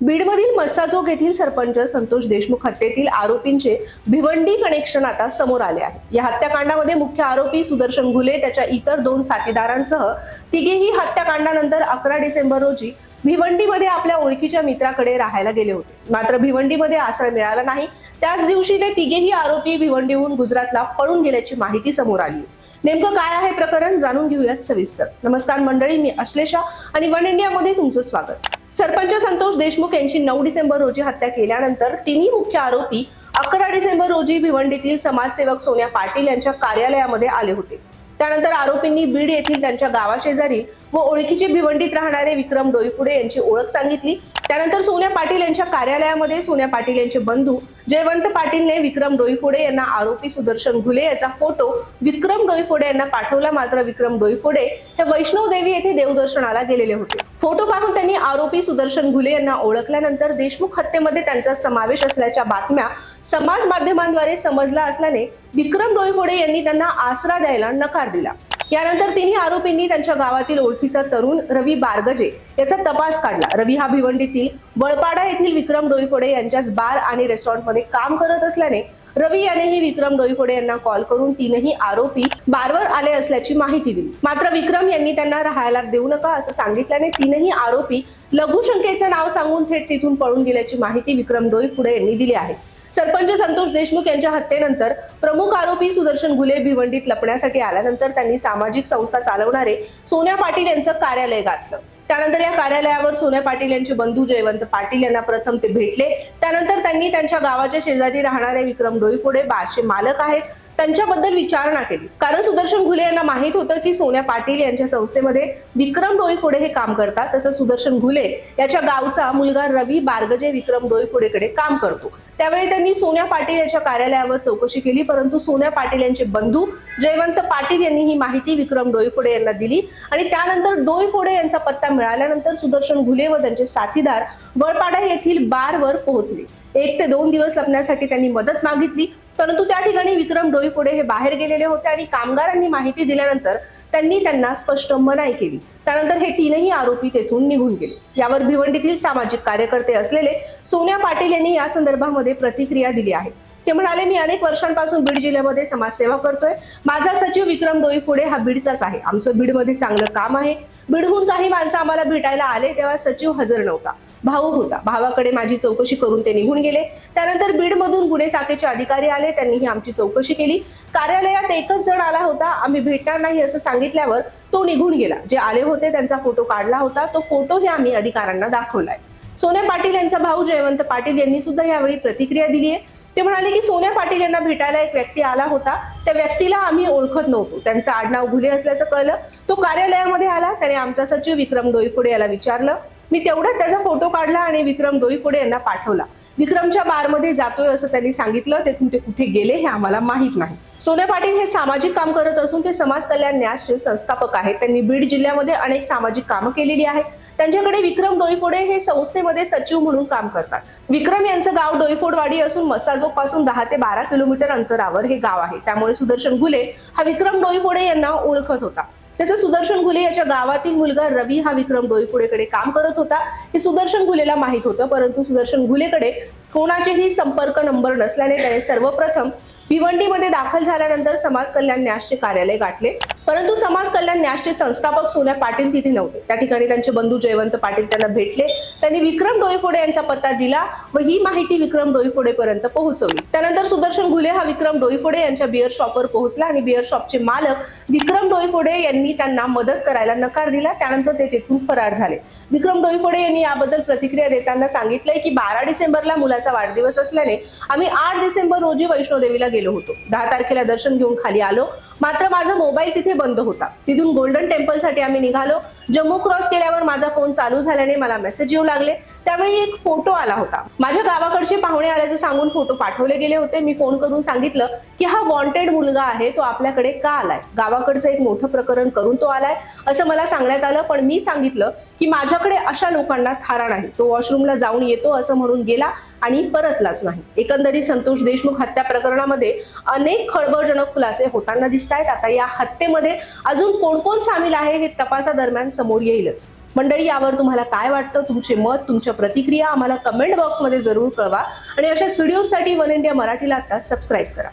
बीडमधील मस्साजोग येथील सरपंच संतोष देशमुख हत्येतील आरोपींचे भिवंडी कनेक्शन आता समोर आले आहे. या हत्याकांडामध्ये मुख्य आरोपी सुदर्शन घुले त्याच्या इतर दोन साथीदारांसह तिघेही हत्याकांडानंतर अकरा डिसेंबर रोजी भिवंडीमध्ये आपल्या ओळखीच्या मित्राकडे राहायला गेले होते. मात्र भिवंडीमध्ये आश्रय मिळाला नाही. त्याच दिवशी ते तिघेही आरोपी भिवंडीहून गुजरातला पळून गेल्याची माहिती समोर आली. नेमकं काय आहे प्रकरण जाणून घेऊयात सविस्तर. नमस्कार मंडळी मी अश्लेषा आणि वन इंडियामध्ये तुमचं स्वागत. सरपंच संतोष देशमुख यांची नऊ डिसेंबर रोजी हत्या केल्यानंतर तिन्ही मुख्य आरोपी अकरा डिसेंबर रोजी भिवंडीतील समाजसेवक सोन्या पाटील यांच्या कार्यालयामध्ये आले होते. त्यानंतर आरोपींनी बीड येथील त्यांच्या गावाशेजारी व ओळखीचे भिवंडीत राहणारे विक्रम डोईफुडे यांची ओळख सांगितली त्यानंतर सोन्या पाटील यांच्या कार्यालयामध्ये सोन्या पाटील यांचे बंधू जयवंत पाटीलने विक्रम डोईफोडे यांना आरोपी सुदर्शन घुले याचा फोटो विक्रम डोईफोडे यांना पाठवला. मात्र विक्रम डोईफोडे हे वैष्णव देवी येथे देवदर्शनाला गेलेले होते. फोटो पाहून त्यांनी आरोपी सुदर्शन घुले यांना ओळखल्यानंतर देशमुख हत्येमध्ये त्यांचा समावेश असल्याच्या बातम्या समाज माध्यमांद्वारे समजला असल्याने विक्रम डोईफोडे यांनी त्यांना आसरा द्यायला नकार दिला. यानंतर तिन्ही आरोपींनी त्यांच्या गावातील ओळखीचा तरुण रवी बारगजे याचा तपास काढला. रवी हा भिवंडीतील बळपाडा येथील विक्रम डोईफोडे यांच्याच बार आणि रेस्टॉरंटमध्ये काम करत असल्याने रवी यानेही विक्रम डोईफोडे यांना कॉल करून तीनही आरोपी बारवर आले असल्याची माहिती दिली. मात्र विक्रम यांनी त्यांना राहायला देऊ नका असं सांगितल्याने तीनही आरोपी लघुशंकेचं नाव सांगून थेट तिथून पळून गेल्याची माहिती विक्रम डोईफोडे यांनी दिली आहे. सरपंच संतोष देशमुख यांच्या हत्येनंतर प्रमुख आरोपी सुदर्शन घुले भिवंडीत लपण्यासाठी आल्यानंतर त्यांनी सामाजिक संस्था चालवणारे सोन्या पाटील यांचं कार्यालय गाठलं. त्यानंतर या कार्यालयावर सोन्या पाटील यांचे बंधू जयवंत पाटील यांना प्रथम ते भेटले. त्यानंतर त्यांनी त्यांच्या गावाच्या शेजारी राहणारे विक्रम डोईफोडे बारशे मालक आहेत. त्यांच्याबद्दल विचारणा केली. कारण सुदर्शन घुले यांना माहीत होतं की सोन्या पाटील यांच्या संस्थेमध्ये विक्रम डोईफोडे हे काम करतात तसं सुदर्शन घुले याच्या गावचा मुलगा रवी बारगजे विक्रम डोईफोडेकडे काम करतो. त्यावेळी त्यांनी सोन्या पाटील यांच्या कार्यालयावर चौकशी केली परंतु सोन्या पाटील यांचे बंधू जयवंत पाटील यांनी ही माहिती विक्रम डोईफोडे यांना दिली आणि त्यानंतर डोईफोडे यांचा पत्ता मिळाल्यानंतर सुदर्शन घुले व त्यांचे साथीदार वळपाडा येथील बारवर पोहोचले. एक ते दोन दिवस लपण्यासाठी त्यांनी मदत मागितली. परंतु त्या ठिकाणी विक्रम डोईफोडे हे बाहेर गेलेले होते आणि कामगारांनी माहिती दिल्यानंतर त्यांनी त्यांना स्पष्ट मनाई केली. त्यानंतर हे तीनही आरोपी तेथून निघून गेले. यावर भिवंडीतील सामाजिक कार्यकर्ते असलेले सोन्या पाटील यांनी या संदर्भामध्ये प्रतिक्रिया दिली आहे. ते म्हणाले मी अनेक वर्षांपासून बीड जिल्ह्यामध्ये समाजसेवा करतोय. माझा सचिव विक्रम डोईफोडे हा बीडचाच आहे. आमचं बीडमध्ये चांगलं काम आहे. बीडहून काही माणसं आम्हाला भेटायला आले तेव्हा सचिव हजर नव्हता. भाऊ होता. भावाकडे माझी चौकशी करून ते निघून गेले. त्यानंतर बीडमधून गुन्हे शाखेचे अधिकारी आले. त्यांनीही आमची चौकशी केली. कार्यालयात एकच जण आला होता. आम्ही भेटणार नाही असं सांगितल्यावर तो निघून गेला. जे आले होते त्यांचा फोटो काढला होता. तो फोटोही आम्ही अधिकाऱ्यांना दाखवलाय. सोन्या पाटील यांचा भाऊ जयवंत पाटील यांनी सुद्धा यावेळी प्रतिक्रिया दिली आहे. ते म्हणाले की सोन्या पाटील यांना भेटायला एक व्यक्ती आला होता. त्या व्यक्तीला आम्ही ओळखत नव्हतो. त्यांचं आडनाव घुले असल्याचं कळलं. तो कार्यालयामध्ये आला. त्याने आमचा सचिव विक्रम डोईफोडे याला विचारलं. मी तेवढा त्याचा फोटो काढला आणि विक्रम डोईफोडे यांना पाठवला. विक्रमच्या बारमध्ये जातोय असं त्यांनी सांगितलं तेथून ते कुठे गेले हे आम्हाला माहीत नाही. सोन्या पाटील हे सामाजिक काम करत असून ते समाज कल्याण न्यासचे संस्थापक आहेत. त्यांनी बीड जिल्ह्यामध्ये अनेक सामाजिक कामं केलेली आहेत. त्यांच्याकडे विक्रम डोईफोडे हे संस्थेमध्ये सचिव म्हणून काम करतात. विक्रम यांचं गाव डोईफोडवाडी असून मसाजोगपासून दहा ते बारा किलोमीटर अंतरावर हे गाव आहे. त्यामुळे सुदर्शन गुले हा विक्रम डोईफोडे यांना ओळखत होता. त्याचं सुदर्शन घुले याच्या गावातील मुलगा रवी हा विक्रम डोईफुडेकडे काम करत होता. हे सुदर्शन घुलेला माहीत होतं परंतु सुदर्शन घुलेकडे कोणाचेही संपर्क नंबर नसल्याने त्याने सर्वप्रथम भिवंडीमध्ये दाखल झाल्यानंतर समाज कल्याण न्यासचे कार्यालय गाठले. परंतु समाज कल्याण न्यासचे संस्थापक सोन्या पाटील तिथे नव्हते. त्या ठिकाणी त्यांचे बंधू जयवंत पाटील त्यांना भेटले. त्यांनी विक्रम डोईफोडे यांचा पत्ता दिला व ही माहिती विक्रम डोईफोडे पर्यंत पोहोचवली. त्यानंतर सुदर्शन घुले हा विक्रम डोईफोडे यांच्या बिअर शॉपवर पोहोचला आणि बिअर शॉपचे मालक विक्रम डोईफोडे यांनी त्यांना मदत करायला नकार दिला. त्यानंतर ते तेथून फरार झाले. विक्रम डोईफोडे यांनी याबद्दल प्रतिक्रिया देताना सांगितलंय की बारा डिसेंबरला मुला मुलाचा वाढदिवस असल्याने आम्ही आठ डिसेंबर रोजी वैष्णोदेवीला गेलो होतो. दहा तारखेला दर्शन घेऊन खाली आलो. मात्र माझा मोबाईल तिथे बंद होता. तिथून गोल्डन टेम्पलसाठी आम्ही निघालो. जम्मू क्रॉस केल्यावर माझा फोन चालू झाल्याने मला मेसेज येऊ लागले. त्यावेळी एक फोटो आला होता. माझ्या गावाकडचे पाहुणे आल्याचं सांगून फोटो पाठवले गेले होते. मी फोन करून सांगितलं की हा वॉन्टेड मुलगा आहे तो आपल्याकडे का आलाय? गावाकडचं एक मोठं प्रकरण करून तो आलाय असं मला सांगण्यात आलं. पण मी सांगितलं की माझ्याकडे अशा लोकांना थारा नाही. तो वॉशरूमला जाऊन येतो असं म्हणून गेला. आणि परतलाच नाही. एकंदरीत संतोष देशमुख हत्या प्रकरणामध्ये अनेक खळबळजनक खुलासे होताना दिसत आहेत आता या हत्येमध्ये अजून कोण कोण सामील आहे हे तपासादरम्यान समोर येईलच. मंडळी यावर तुम्हाला काय वाटतं? तुमचे मत तुमच्या प्रतिक्रिया आम्हाला कमेंट बॉक्समध्ये जरूर कळवा. आणि अशाच व्हिडिओसाठी वन इंडिया मराठीला आता सबस्क्राईब करा.